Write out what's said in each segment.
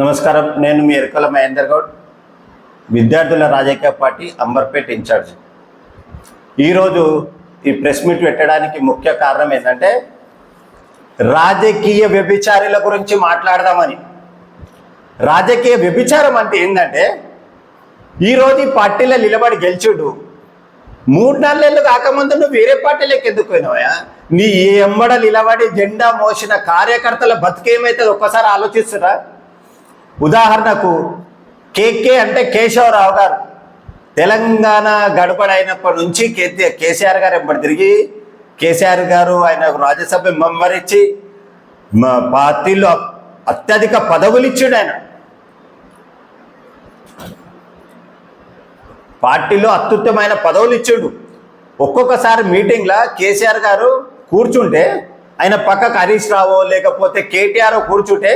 నమస్కారం. నేను మీ ఎరుకల మహేందర్ గౌడ్ విద్యార్థుల రాజకీయ పార్టీ అంబర్పేట్ ఇన్ఛార్జ్. ఈరోజు ఈ ప్రెస్ మీట్ పెట్టడానికి ముఖ్య కారణం ఏంటంటే రాజకీయ వ్యభిచారుల గురించి మాట్లాడదామని. రాజకీయ వ్యభిచారం అంటే ఏంటంటే ఈరోజు ఈ పార్టీలో నిలబడి గెలిచుడు. మూడు నాలుగేళ్ళు కాకముందు నువ్వు వేరే పార్టీలోకి ఎందుకు పోయినావా నీ ఎమ్మడ నిలబడి జెండా మోసిన కార్యకర్తల బతికేమైతుంది ఒక్కసారి ఆలోచిస్తురా? ఉదాహరణకు కేకే అంటే కేశవరావు గారు. తెలంగాణ గడపడైనప్పటి నుంచి కేతే కేసీఆర్ గారు ఎప్పటి తిరిగి కేసీఆర్ గారు ఆయన రాజ్యసభ మెంబర్ ఇచ్చి మా పార్టీలో అత్యధిక పదవులు ఇచ్చాడు ఆయన. పార్టీలో అత్యుత్తమైన పదవులు ఇచ్చాడు ఒక్కొక్కసారి మీటింగ్లో కేసీఆర్ గారు కూర్చుంటే ఆయన పక్కకు హరీష్ రావో లేకపోతే కేటీఆర్ కూర్చుంటే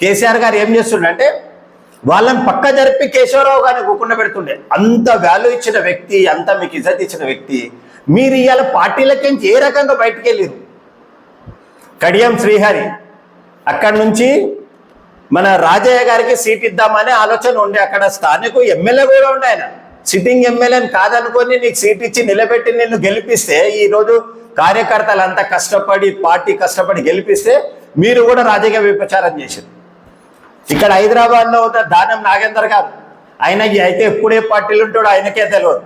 కేసీఆర్ గారు ఏం చేస్తుండే వాళ్ళని పక్క జరిపి కేశవరావు గారిని కూకుండా పెడుతుండే. అంత వాల్యూ ఇచ్చిన వ్యక్తి అంత మీకు ఇజ్జత్ ఇచ్చిన వ్యక్తి. మీరు ఇవాళ పార్టీలకి ఏ రకంగా బయటికి వెళ్ళారు? కడియం శ్రీహరి అక్కడి నుంచి మన రాజయ్య గారికి సీట్ ఇద్దామనే ఆలోచన ఉండే అక్కడ స్థానిక ఎమ్మెల్యే కూడా ఉండే ఆయన. సిట్టింగ్ ఎమ్మెల్యేని కాదనుకొని నీకు సీట్ ఇచ్చి నిలబెట్టి నిన్ను గెలిపిస్తే ఈరోజు కార్యకర్తలు అంతా కష్టపడి పార్టీ కష్టపడి గెలిపిస్తే మీరు కూడా రాజకీయ విపచారం చేశారు. ఇక్కడ హైదరాబాద్లో ఉన్న దానం నాగేందర్ గారు. ఆయన అయితే ఎప్పుడే పార్టీలు ఉంటాడో ఆయనకే తెలియదు.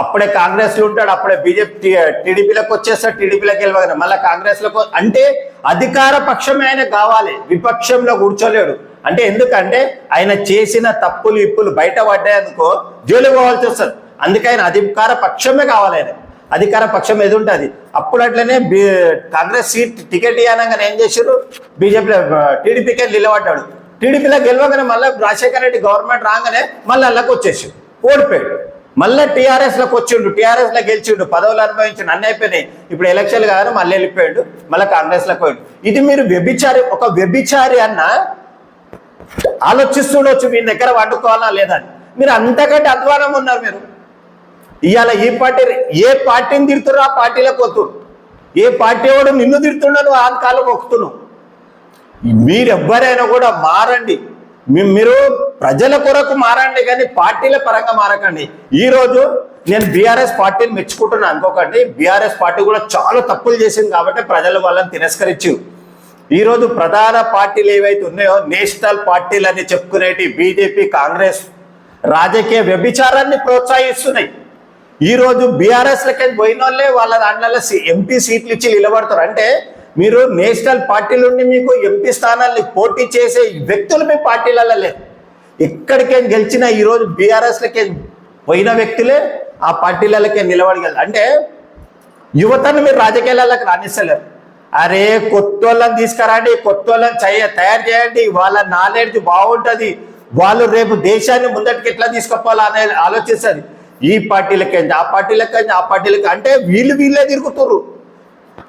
అప్పుడే కాంగ్రెస్లో ఉంటాడు అప్పుడే బీజేపీ టీడీపీలోకి వచ్చేస్తాడు టీడీపీలోకి వెళ్ళగానే మళ్ళీ కాంగ్రెస్లోకి అంటే అధికార పక్షమే ఆయన కావాలి విపక్షంలో కూర్చోలేడు. అంటే ఎందుకంటే ఆయన చేసిన తప్పులు ఇప్పులు బయట పడ్డాయనుకో జైలు పోవాల్సి వస్తుంది. అందుకే ఆయన అధికార పక్షమే కావాలి ఆయన. అధికార పక్షం ఏది ఉంటుంది? అప్పుడు అట్లనే కాంగ్రెస్ సీట్ టికెట్ ఇవ్వనంగానే ఏం చేశారు? బీజేపీ టీడీపీకే నిలబడ్డాడు. టీడీపీలో గెలవగానే మళ్ళీ రాజశేఖర రెడ్డి గవర్నమెంట్ రాగానే మళ్ళీ అల్లకి వచ్చేసి ఓడిపోయాడు. మళ్ళీ టీఆర్ఎస్లోకి వచ్చిండు టీఆర్ఎస్లో గెలిచిండు పదవులు అనుభవించి అన్నీ అయిపోయినాయి. ఇప్పుడు ఎలక్షన్లు కాదు మళ్ళీ వెళ్ళిపోయాడు మళ్ళీ కాంగ్రెస్లోకి పోయాడు. ఇది మీరు వ్యభిచారి ఒక వ్యభిచారి అన్న ఆలోచిస్తుండొచ్చు మీ దగ్గర వండుకోవాలా లేదా అని. మీరు అంతకంటే అధ్వానం ఉన్నారు మీరు. ఇవాళ ఈ పార్టీ ఏ పార్టీని తిడుతున్నారు ఆ పార్టీలో పోతురు ఏ పార్టీ వాడు నిన్ను తిడుతున్నాడు ఆ కాలం మొక్కుతున్నావు. మీరెవ్వరైనా కూడా మారండి. మీరు ప్రజల కొరకు మారండి కానీ పార్టీల పరంగా మారకండి. ఈరోజు నేను బీఆర్ఎస్ పార్టీని మెచ్చుకుంటున్నాను అనుకోకండి బీఆర్ఎస్ పార్టీ కూడా చాలా తప్పులు చేసింది కాబట్టి ప్రజలు వాళ్ళని తిరస్కరించు. ఈరోజు ప్రధాన పార్టీలు ఏవైతే ఉన్నాయో నేషనల్ పార్టీలు అని చెప్పుకునేటి బీజేపీ కాంగ్రెస్ రాజకీయ వ్యభిచారాన్ని ప్రోత్సహిస్తున్నాయి. ఈరోజు బీఆర్ఎస్ లకి పోయిన వాళ్ళే వాళ్ళ దాంట్లో ఎంపీ సీట్లు ఇచ్చి నిలబడతారు. అంటే మీరు నేషనల్ పార్టీల నుండి మీకు ఎంపీ స్థానాల్ని పోటీ చేసే వ్యక్తులు మీ పార్టీలలో లేరు. ఎక్కడికేం గెలిచినా ఈరోజు బీఆర్ఎస్లకే పోయిన వ్యక్తులే ఆ పార్టీలకే నిలబడగలరు. అంటే యువతను మీరు రాజకీయాలకు రాణిస్తలేరు అరే కొత్త వాళ్ళని తీసుకురండి కొత్త వాళ్ళని చేయ తయారు చేయండి వాళ్ళ నాలెడ్జ్ బాగుంటుంది వాళ్ళు రేపు దేశాన్ని ముందటికి ఎట్లా తీసుకుపోవాలా అనే ఆలోచిస్తుంది. ఈ పార్టీలకేంది ఆ పార్టీలకేంది ఆ పార్టీలకి. అంటే వీళ్ళు వీళ్ళే తిరుగుతున్నారు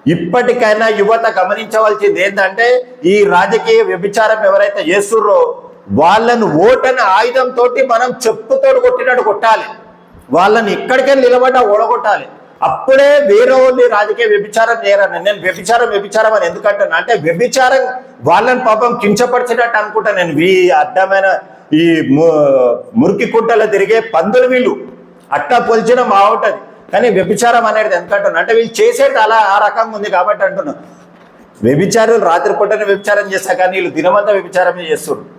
ఇప్పటికైనా యువత గమనించవలసింది ఏంటంటే ఈ రాజకీయ వ్యభిచారం ఎవరైతే చేస్తుర్రో వాళ్ళను ఓటని ఆయుధంతో మనం చెప్పుతోడు కొట్టినట్టు కొట్టాలి. వాళ్ళని ఎక్కడికైనా నిలబడ్డా ఓడగొట్టాలి. అప్పుడే వేరే వాళ్ళు రాజకీయ వ్యభిచారం చేయరని నేను వ్యభిచారం వ్యభిచారం అని ఎందుకంటాను అంటే వ్యభిచారం వాళ్ళని పాపం కించపరిచినట్టు అనుకుంటా నేను. ఈ అడ్డమైన ఈ ము- మురికి కుంటలో తిరిగే పందులు వీళ్ళు. అట్టా పొలిచడం బాగుంటది కానీ వ్యభిచారం అనేది ఎందుకంటున్నా? అంటే వీళ్ళు చేసేది అలా ఆ రకంగా ఉంది కాబట్టి అంటున్నా. వ్యభిచారులు రాత్రిపూటనే వ్యభిచారం చేస్తా కానీ వీళ్ళు దినమంతా వ్యభిచారమే చేస్తున్నారు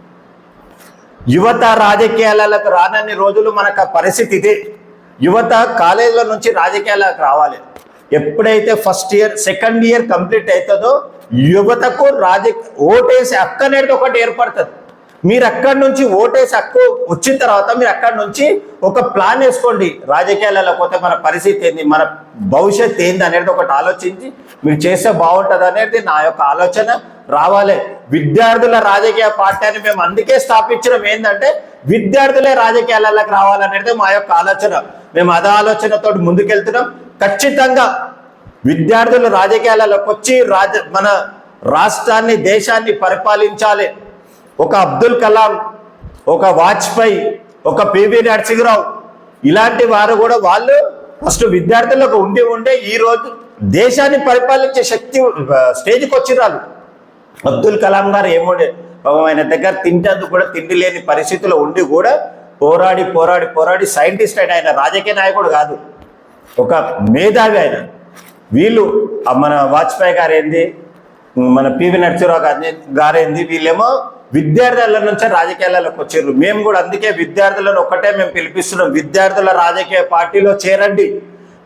యువత రాజకీయాలకు రానన్ని రోజులు మనకు ఆ పరిస్థితి ఇదే. యువత కాలేజీల నుంచి రాజకీయాలకు రావాలి. ఎప్పుడైతే first year second year complete అవుతుందో యువతకు రాజకీయ ఓటేసి అక్కనేది ఒకటి ఏర్పడుతుంది. మీరు అక్కడి నుంచి ఓటేసి హక్కు వచ్చిన తర్వాత మీరు అక్కడి నుంచి ఒక ప్లాన్ వేసుకోండి. రాజకీయాలలో పోతే మన పరిస్థితి ఏంది మన భవిష్యత్ ఏంది అనేది ఒకటి ఆలోచించి మీరు చేస్తే బాగుంటుంది అనేది నా యొక్క ఆలోచన. రావాలి. విద్యార్థుల రాజకీయ పార్టీ అని మేము అందుకే స్థాపించడం ఏంటంటే విద్యార్థులే రాజకీయాలకు రావాలనేది మా యొక్క ఆలోచన. మేము అదే ఆలోచనతో ముందుకెళ్తున్నాం. ఖచ్చితంగా విద్యార్థులు రాజకీయాలలోకి వచ్చి రాజ మన రాష్ట్రాన్ని దేశాన్ని పరిపాలించాలి. ఒక అబ్దుల్ కలాం ఒక వాజ్పేయి ఒక పివి నరసింహరావు ఇలాంటి వారు కూడా వాళ్ళు ఫస్ట్ విద్యార్థులకు ఉండి ఉండే ఈ రోజు దేశాన్ని పరిపాలించే శక్తి స్టేజ్కి వచ్చిరాలు అబ్దుల్ కలాం గారు ఏముండే ఆయన దగ్గర తింటేందుకు కూడా తిండి లేని పరిస్థితిలో ఉండి కూడా పోరాడి పోరాడి పోరాడి సైంటిస్ట్ అయిన ఆయన రాజకీయ నాయకుడు కాదు. ఒక మేధావి ఆయన. వీళ్ళు ఆ మన వాజ్పేయి గారు ఏంది మన పివి నరసింహరావు గారు గారేంది వీళ్ళేమో విద్యార్థుల నుంచే రాజకీయాలకు వచ్చారు. మేము కూడా అందుకే విద్యార్థులను ఒక్కటే మేము పిలిపిస్తున్నాం. విద్యార్థుల రాజకీయ పార్టీలో చేరండి.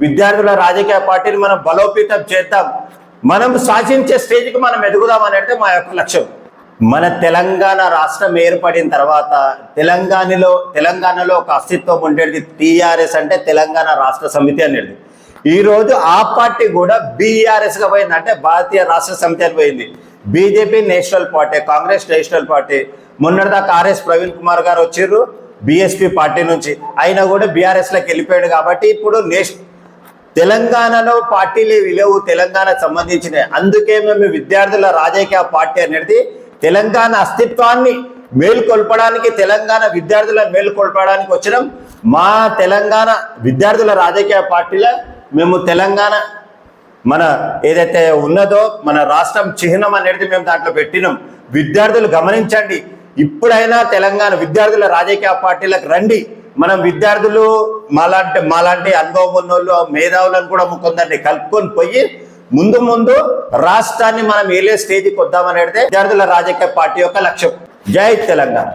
విద్యార్థుల రాజకీయ పార్టీని మనం బలోపేతం చేద్దాం. మనం శాసించే స్టేజ్కి మనం ఎదుగుదాం అనేది మా యొక్క లక్ష్యం. మన తెలంగాణ రాష్ట్రం ఏర్పడిన తర్వాత తెలంగాణలో తెలంగాణలో ఒక అస్తిత్వం ఉండేది టీఆర్ఎస్ అంటే తెలంగాణ రాష్ట్ర సమితి అనేది. ఈరోజు ఆ పార్టీ కూడా బీఆర్ఎస్గా పోయిందంటే పోయింది అంటే భారతీయ రాష్ట్ర సమితి అని పోయింది. BJP national party Congress national party. మొన్నటిదాకా ఆర్ఎస్ ప్రవీణ్ కుమార్ గారు వచ్చారు బీఎస్పీ పార్టీ నుంచి. అయినా కూడా బీఆర్ఎస్లోకి వెళ్ళిపోయాడు కాబట్టి ఇప్పుడు నేషనల్ తెలంగాణలో పార్టీలు లేవు తెలంగాణకు సంబంధించిన అందుకే మేము విద్యార్థుల రాజకీయ పార్టీ అనేది తెలంగాణ అస్తిత్వాన్ని మేల్కొల్పడానికి తెలంగాణ విద్యార్థుల మేల్కొల్పడానికి వచ్చినాం. మా తెలంగాణ విద్యార్థుల రాజకీయ పార్టీలో మేము తెలంగాణ మన ఏదైతే ఉన్నదో మన రాష్ట్రం చిహ్నం అనేది మేము దాంట్లో పెట్టినాం. విద్యార్థులు గమనించండి. ఇప్పుడైనా తెలంగాణ విద్యార్థుల రాజకీయ పార్టీలకు రండి. మనం విద్యార్థులు మాలాంటి మాలాంటి అనుభవం ఉన్నోళ్ళు మేధావులను కూడా కొందరిని కలుపుకొని పోయి ముందు ముందు రాష్ట్రాన్ని మనం ఏలే స్టేజ్కి వద్దామనేది విద్యార్థుల రాజకీయ పార్టీ యొక్క లక్ష్యం. జై తెలంగాణ.